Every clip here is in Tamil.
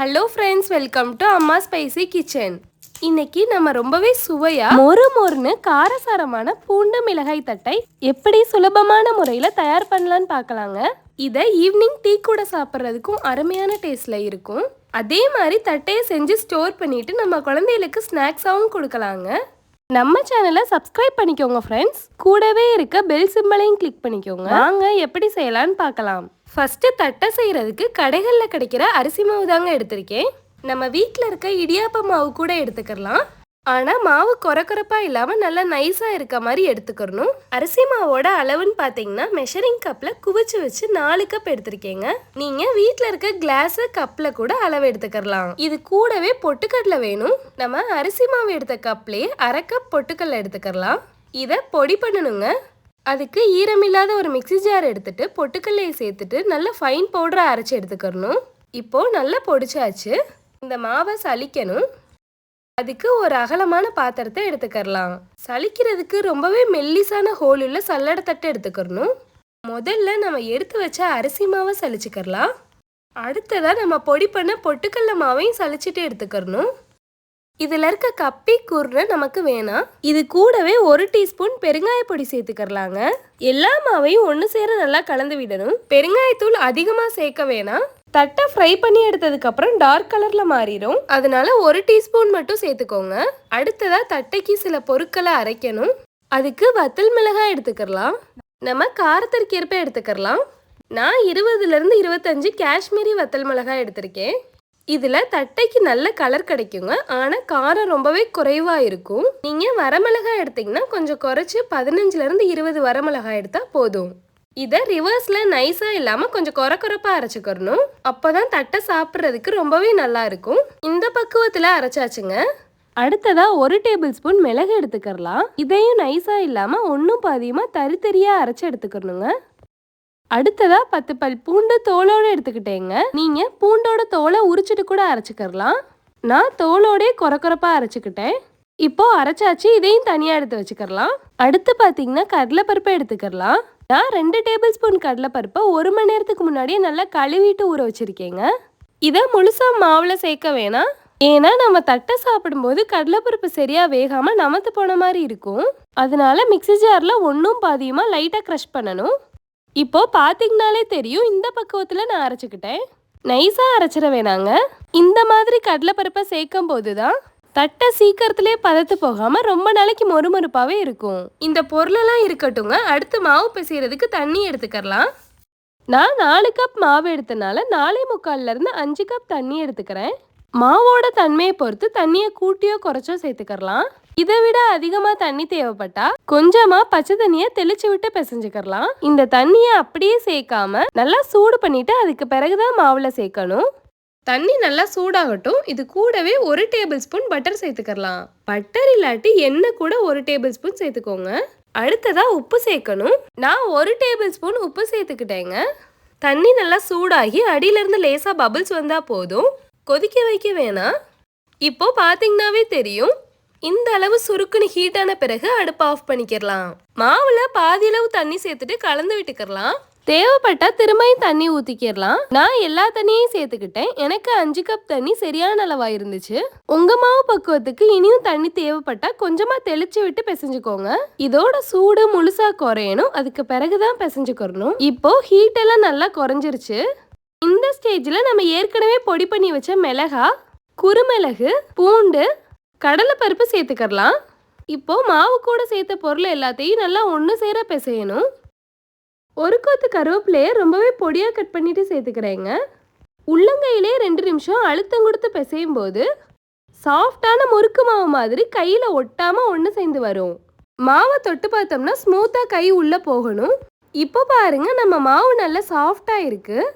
Hello friends welcome to Amma spicy kitchen இன்னைக்கு நம்ம ரொம்பவே சுவையா மொறு மொறுன்னு காரசாரமான பூண்டு மிளகாய் தட்டை எப்படி சுலபமான முறையில் தயார் பண்ணலான்னு பார்க்கலாங்க. இதை ஈவினிங் டீ கூட சாப்பிட்றதுக்கும் அருமையான டேஸ்ட்ல இருக்கும். அதே மாதிரி தட்டையை செஞ்சு ஸ்டோர் பண்ணிட்டு நம்ம குழந்தைகளுக்கு ஸ்நாக்ஸாகவும் கொடுக்கலாங்க. நம்ம சேனலை சப்ஸ்கிரைப் பண்ணிக்கோங்க ஃப்ரெண்ட்ஸ் கூடவே இருக்க பெல் சிம்பலையும் கிளிக் பண்ணிக்கோங்க. வாங்க எப்படி செய்யலான்னு பார்க்கலாம். ஃபஸ்ட்டு தட்டை செய்கிறதுக்கு கடைகளில் கிடைக்கிற அரிசி மாவு தாங்க எடுத்திருக்கேன். நம்ம வீட்டில் இருக்க இடியாப்ப மாவு கூட எடுத்துக்கலாம். ஆனால் மாவு குறக்குறப்பாக இல்லாமல் நல்லா நைஸாக இருக்க மாதிரி எடுத்துக்கணும் அரிசி மாவோட அளவுன்னு பார்த்தீங்கன்னா மெஷரிங் கப்பில் குவிச்சு வச்சு நாலு கப் எடுத்திருக்கேங்க. நீங்கள் வீட்டில் இருக்க கிளாஸு கப்பில் கூட அளவு எடுத்துக்கலாம் இது கூடவே பொட்டுக்கடலை வேணும். நம்ம அரிசி மாவு எடுத்த கப்லேயே அரை கப் பொட்டுக்கடலை எடுத்துக்கலாம் இதை பொடி பண்ணணுங்க. அதுக்கு ஈரமில்லாத ஒரு மிக்ஸி ஜார் எடுத்துட்டு பொட்டுக்கல்லையை சேர்த்துட்டு நல்லா ஃபைன் பவுடரை அரைச்சி எடுத்துக்கணும் இப்போ நல்லா பொடிச்சாச்சு. இந்த மாவை சலிக்கணும் அதுக்கு ஒரு அகலமான பாத்திரத்தை எடுத்துக்கறலாம். சலிக்கிறதுக்கு ரொம்பவே மெல்லிசான ஹோல் உள்ள சல்லடை தட்டை எடுத்துக்கிறணும். முதல்ல நம்ம எடுத்து வச்ச அரிசி மாவை சலிச்சுக்கறலாம் அடுத்ததாக நம்ம பொடி பண்ண பொட்டுக்கல்ல மாவையும் சலிச்சுட்டு எடுத்துக்கிறணும். இதில் இருக்க கப்பி குருணை நமக்கு வேணாம் இது கூடவே ஒரு டீஸ்பூன் பெருங்காய பொடி சேர்த்துக்கறலாங்க. எல்லா மாவையும் ஒன்று சேர நல்லா கலந்து விடணும். பெருங்காயத்தூள் அதிகமாக சேர்க்க வேணாம் தட்டை ஃப்ரை பண்ணி எடுத்ததுக்கப்புறம் டார்க் கலரில் மாறிடும் அதனால ஒரு டீஸ்பூன் மட்டும் சேர்த்துக்கோங்க. அடுத்ததாக தட்டைக்கு சில பொருட்களை அரைக்கணும். அதுக்கு வத்தல் மிளகாய் எடுத்துக்கலாம் நம்ம காரத்திற்கு ஏற்ப எடுத்துக்கலாம் நான் இருபதுலேருந்து இருபத்தஞ்சு காஷ்மீரி வத்தல் மிளகாய் எடுத்திருக்கேன். இதில் தட்டைக்கு நல்ல கலர் கிடைக்குங்க. ஆனால் காரம் ரொம்பவே குறைவாக இருக்கும். நீங்கள் வரமிளகாய் எடுத்தீங்கன்னா கொஞ்சம் குறைச்சி பதினஞ்சுலேருந்து இருபது வரமிளகாய் எடுத்தால் போதும். இதை ரிவர்ஸில் நைஸாக இல்லாமல் கொஞ்சம் குற குறப்பாக அரைச்சிக்கிறணும். அப்போ தான் தட்டை சாப்பிட்றதுக்கு ரொம்பவே நல்லா இருக்கும். இந்த பக்குவத்தில் அரைச்சாச்சுங்க. அடுத்ததா ஒரு டேபிள் ஸ்பூன் மிளகு எடுத்துக்கிறலாம். இதையும் நைஸாக இல்லாமல் ஒன்றும் பாதியமாக தறி தறியாக அரைச்சி எடுத்துக்கணுங்க அடுத்ததா பத்து பல் பூண்டு தோலோடு எடுத்துக்கிட்டேங்க. நீங்க பூண்டோட தோலை உரிச்சிட்டு கூட அரைச்சிக்கிறலாம். நான் தோலோடே குறக்குறப்பா அரைச்சிக்கிட்டேன். இப்போ அரைச்சாச்சு இதையும் தனியாக எடுத்து வச்சுக்கிறலாம். அடுத்து பார்த்தீங்கன்னா கடலைப்பருப்பை எடுத்துக்கிறலாம். நான் ரெண்டு டேபிள் ஸ்பூன் கடலைப்பருப்பை ஒரு மணி நேரத்துக்கு முன்னாடியே நல்லா கழுவிட்டு ஊற வச்சிருக்கேங்க. இதை முழுசாக மாவில் சேர்க்க வேணாம். ஏன்னா நம்ம தட்டை சாப்பிடும்போது கடலைப்பருப்பு சரியா வேகாம நமத்து போன மாதிரி இருக்கும். அதனால மிக்ஸி ஜார்ல ஒன்றும் பாதியுமா லைட்டாக க்ரஷ் பண்ணணும். இப்போ பார்த்தீங்கனாலே தெரியும் இந்த பக்குவத்தில் நான் அரைச்சிக்கிட்டேன். நைஸாக அரைச்சிட வேணாங்க. இந்த மாதிரி கடலைப்பருப்பை சேர்க்கும் போது தான் தட்டை சீக்கிரத்திலே பதத்து போகாமல் ரொம்ப நாளைக்கு மொறுமொறுப்பாகவே இருக்கும். இந்த பொருளெல்லாம் இருக்கட்டுங்க அடுத்து மாவு பிசைறதுக்கு தண்ணி எடுத்துக்கலாம் நான் நாலு கப் மாவு எடுத்தனால நாலே முக்கால்ல இருந்து அஞ்சு கப் தண்ணி எடுத்துக்கிறேன். மாவோட தன்மையை பொறுத்து தண்ணியை கூட்டியோ குறைச்சோ சேர்த்துக்கலாம் இதை விட அதிகமா தண்ணி தேவைப்பட்டா கொஞ்சமா பச்சை தண்ணியை தெளிச்சு விட்டு பிசைஞ்சுக்கலாம் இந்த தண்ணியை அப்படியே சேர்க்காம நல்லா சூடு பண்ணிட்டு அதுக்கு பிறகுதான் மாவுல சேர்க்கணும். தண்ணி நல்லா சூடாகட்டும். இது கூடவே ஒரு டேபிள் ஸ்பூன் பட்டர் சேர்த்துக்கலாம் பட்டர் இல்லாட்டி எண்ணெய் கூட ஒரு டேபிள் ஸ்பூன் சேர்த்துக்கோங்க. அடுத்ததா உப்பு சேர்க்கணும். நான் ஒரு டேபிள் ஸ்பூன் உப்பு சேர்த்துக்கிட்டேங்க. தண்ணி நல்லா சூடாகி அடியிலிருந்து லேசா பபிள்ஸ் வந்தா போதும். கொதிக்க வைக்க வேணாம். இப்போ பார்த்தீங்கன்னாவே தெரியும். இந்த அளவு சுருக்குன்னு ஹீட்டான பிறகு அடுப்பு ஆஃப் பண்ணிக்கிறலாம். மாவுல பாதி அளவு தண்ணி சேர்த்துட்டு கலந்து விட்டுக்கிறலாம். தேவைப்பட்டா திரும்பியும் தண்ணி ஊத்திக்கிறலாம். நான் எல்லா தண்ணியையும் சேர்த்துக்கிட்டேன். எனக்கு அஞ்சு கப் தண்ணி சரியான அளவா இருந்துச்சு. உங்க மாவு பக்குவத்துக்கு இனியும் தண்ணி தேவைப்பட்டா கொஞ்சமா தெளிச்சு விட்டு பிசைஞ்சுக்கோங்க. இதோட சூடு முழுசா குறையணும். அதுக்கு பிறகுதான் பிசைஞ்சுக்கிறணும். இப்போ ஹீட் எல்லாம் நல்லா குறைஞ்சிருச்சு. இந்த ஸ்டேஜில் நம்ம ஏற்கனவே பொடி பண்ணி வச்ச மிளகா குறுமிளகு பூண்டு கடலைப்பருப்பு சேர்த்துக்கலாம் இப்போ மாவு கூட சேர்த்த பொருள் எல்லாத்தையும் நல்லா ஒன்று சேர பிசையணும். ஒரு கொத்து கருவேப்பிலையை ரொம்பவே பொடியாக கட் பண்ணிட்டு சேர்த்துக்கிறேங்க. உள்ளங்கையிலே ரெண்டு நிமிஷம் அழுத்தம் கொடுத்து பிசையும் போது சாஃப்டான முறுக்கு மாவு மாதிரி கையில் ஒட்டாமல் ஒன்று சேர்ந்து வரும். மாவை தொட்டு பார்த்தோம்னா ஸ்மூத்தாக கை உள்ளே போகணும். இப்போ பாருங்க நம்ம மாவு நல்லா சாஃப்டாக இருக்குது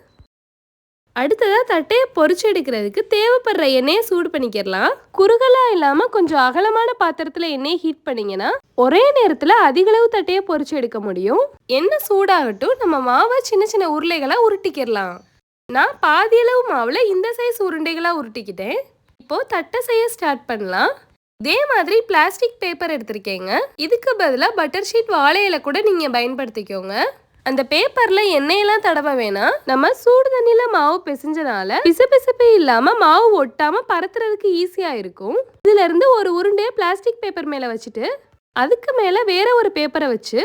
அடுத்ததாக தட்டையை பொறிச்சு எடுக்கிறதுக்கு தேவைப்படுற எண்ணெயை சூடு பண்ணிக்கிறலாம் குறுகலாக இல்லாமல் கொஞ்சம் அகலமான பாத்திரத்தில் எண்ணெயை ஹீட் பண்ணிங்கன்னா ஒரே நேரத்தில் அதிகளவு தட்டையை பொறிச்சு எடுக்க முடியும். எண்ணெய் சூடாகட்டும் நம்ம மாவை சின்ன சின்ன உருளைகளாக உருட்டிக்கிடலாம். நான் பாதியளவு மாவில் இந்த சைஸ் உருண்டைகளாக உருட்டிக்கிட்டேன். இப்போது தட்டை செய்ய ஸ்டார்ட் பண்ணலாம். இதே மாதிரி பிளாஸ்டிக் பேப்பர் எடுத்திருக்கேங்க. இதுக்கு பதிலாக பட்டர் ஷீட் வாழையில கூட நீங்கள் பயன்படுத்திக்கோங்க. அந்த பேப்பர்ல எண்ணெயெல்லாம் தடவ வேணாம். நம்ம சூடு தண்ணியில மாவு பிசைஞ்சனால பிசுபிசுப்பு இல்லாம மாவு ஒட்டாம பரத்துறதுக்கு ஈஸியா இருக்கும். இதுல இருந்து ஒரு உருண்டையை பிளாஸ்டிக் பேப்பர் மேல வச்சுட்டு அதுக்கு மேல வேற ஒரு பேப்பரை வச்சு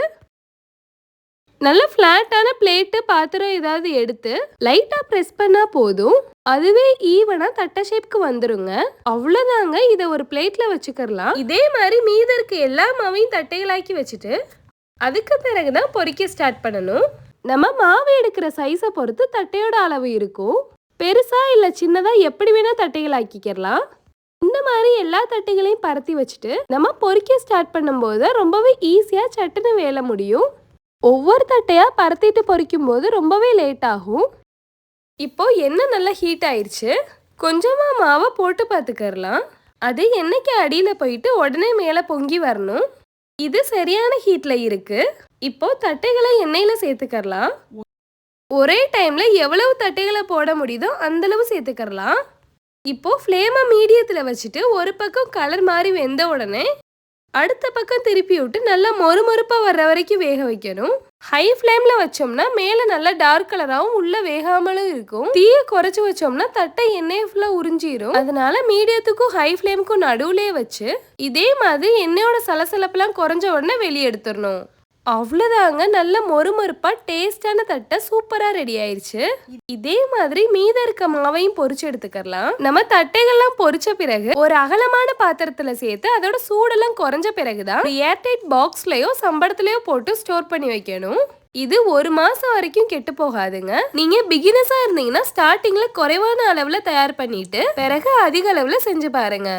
நல்ல ஃப்ளாட்டான பிளேட்டு பாத்திரம் ஏதாவது எடுத்து லைட்டா ப்ரெஸ் பண்ணா போதும். அதுவே ஈவனா தட்டை ஷேப்க்கு வந்துருங்க. அவ்வளவுதாங்க இதை ஒரு பிளேட்ல வச்சுக்கலாம் இதே மாதிரி மீத இருக்க எல்லா மாவையும் தட்டைகளாக்கி வச்சுட்டு அதுக்கு பிறகு தான் பொறிக்க ஸ்டார்ட் பண்ணணும். நம்ம மாவு எடுக்கிற சைஸை பொறுத்து தட்டையோட அளவு இருக்கும். பெருசா இல்லை சின்னதா எப்படி வேணா தட்டைகள் ஆக்கிக்கிறலாம் இந்த மாதிரி எல்லா தட்டைகளையும் பரத்தி வச்சுட்டு நம்ம பொறிக்க ஸ்டார்ட் பண்ணும்போது ரொம்பவே ஈஸியா சட்டுன்னு வேலை முடியும். ஒவ்வொரு தட்டையா பரத்திட்டு பொரிக்கும் போது ரொம்பவே லேட் ஆகும். இப்போ எண்ணெய் நல்லா ஹீட் ஆயிடுச்சு கொஞ்சமா மாவை போட்டு பார்த்துக்கறலாம். அது எண்ணெய்க்கு அடியில் போயிட்டு உடனே மேலே பொங்கி வரணும். இது சரியான ஹீட்ல இருக்கு. இப்போ தட்டைகளை எண்ணெயில சேர்த்துக்கறலாம். ஒரே டைம்ல எவ்வளவு தட்டைகளை போட முடியுதோ அந்த அளவு சேர்த்துக்கறலாம். இப்போ ஃப்ளேமை மீடியத்தில் வச்சுட்டு ஒரு பக்கம் கலர் மாதிரி வெந்த உடனே அடுத்த பக்கம் திருப்பி விட்டு நல்லா மொறுமொறுப்பாக வர்ற வரைக்கும் வேக வைக்கணும். ஹை ஃப்ளேமில் வச்சோம்னா மேலே நல்லா டார்க் கலராகவும் உள்ளே வேகாமலும் இருக்கும். தீயை குறைச்சி வச்சோம்னா தட்டை எண்ணெய் ஃபுல்லாக உறிஞ்சிரும். அதனால மீடியத்துக்கும் ஹை ஃப்ளேமுக்கும் நடுவுலயே வச்சு இதே மாதிரி எண்ணெயோட சலசலப்பெல்லாம் குறைஞ்ச உடனே வெளியே எடுத்துடணும். அவ்வளோதாங்க நல்ல மொறுமொறுப்பாக டேஸ்டான தட்டை சூப்பராக ரெடி ஆயிடுச்சு இதே மாதிரி மீத இருக்க மாவையும் பொறிச்சு எடுத்துக்கலாம் நம்ம தட்டைகள்லாம் பொரிச்ச பிறகு ஒரு அகலமான பாத்திரத்தில் சேர்த்து அதோட சூடெல்லாம் குறைஞ்ச பிறகுதான் ஏர்டைட் பாக்ஸ்லயோ சம்பளத்திலயோ போட்டு ஸ்டோர் பண்ணி வைக்கணும். இது ஒரு மாசம் வரைக்கும் கெட்டு போகாதுங்க. நீங்க பிகினஸா இருந்தீங்கன்னா ஸ்டார்டிங்ல குறைவான அளவுல தயார் பண்ணிட்டு பிறகு அதிக அளவுல செஞ்சு பாருங்க.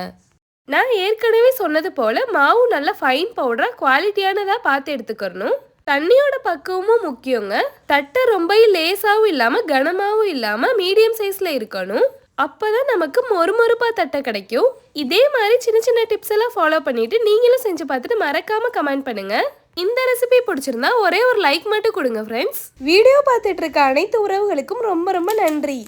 நான் ஏற்கனவே சொன்னது போல் மாவு நல்லா ஃபைன் பவுடராக குவாலிட்டியானதாக பார்த்து எடுத்துக்கிறணும். தண்ணியோட பக்குவமும் முக்கியங்க. தட்டை ரொம்ப லேசாகவும் இல்லாமல் கனமாகவும் இல்லாமல் மீடியம் சைஸில் இருக்கணும். அப்பதான் நமக்கு மொறுமொறுப்பாக தட்டை கிடைக்கும். இதே மாதிரி சின்ன சின்ன டிப்ஸ் எல்லாம் ஃபாலோ பண்ணிட்டு நீங்களும் செஞ்சு பார்த்துட்டு மறக்காம கமெண்ட் பண்ணுங்க. இந்த ரெசிபி பிடிச்சிருந்தா ஒரே ஒரு லைக் மட்டும் கொடுங்க ஃப்ரெண்ட்ஸ் வீடியோ பார்த்துட்டு இருக்க அனைத்து உறவுகளுக்கும் ரொம்ப ரொம்ப நன்றி.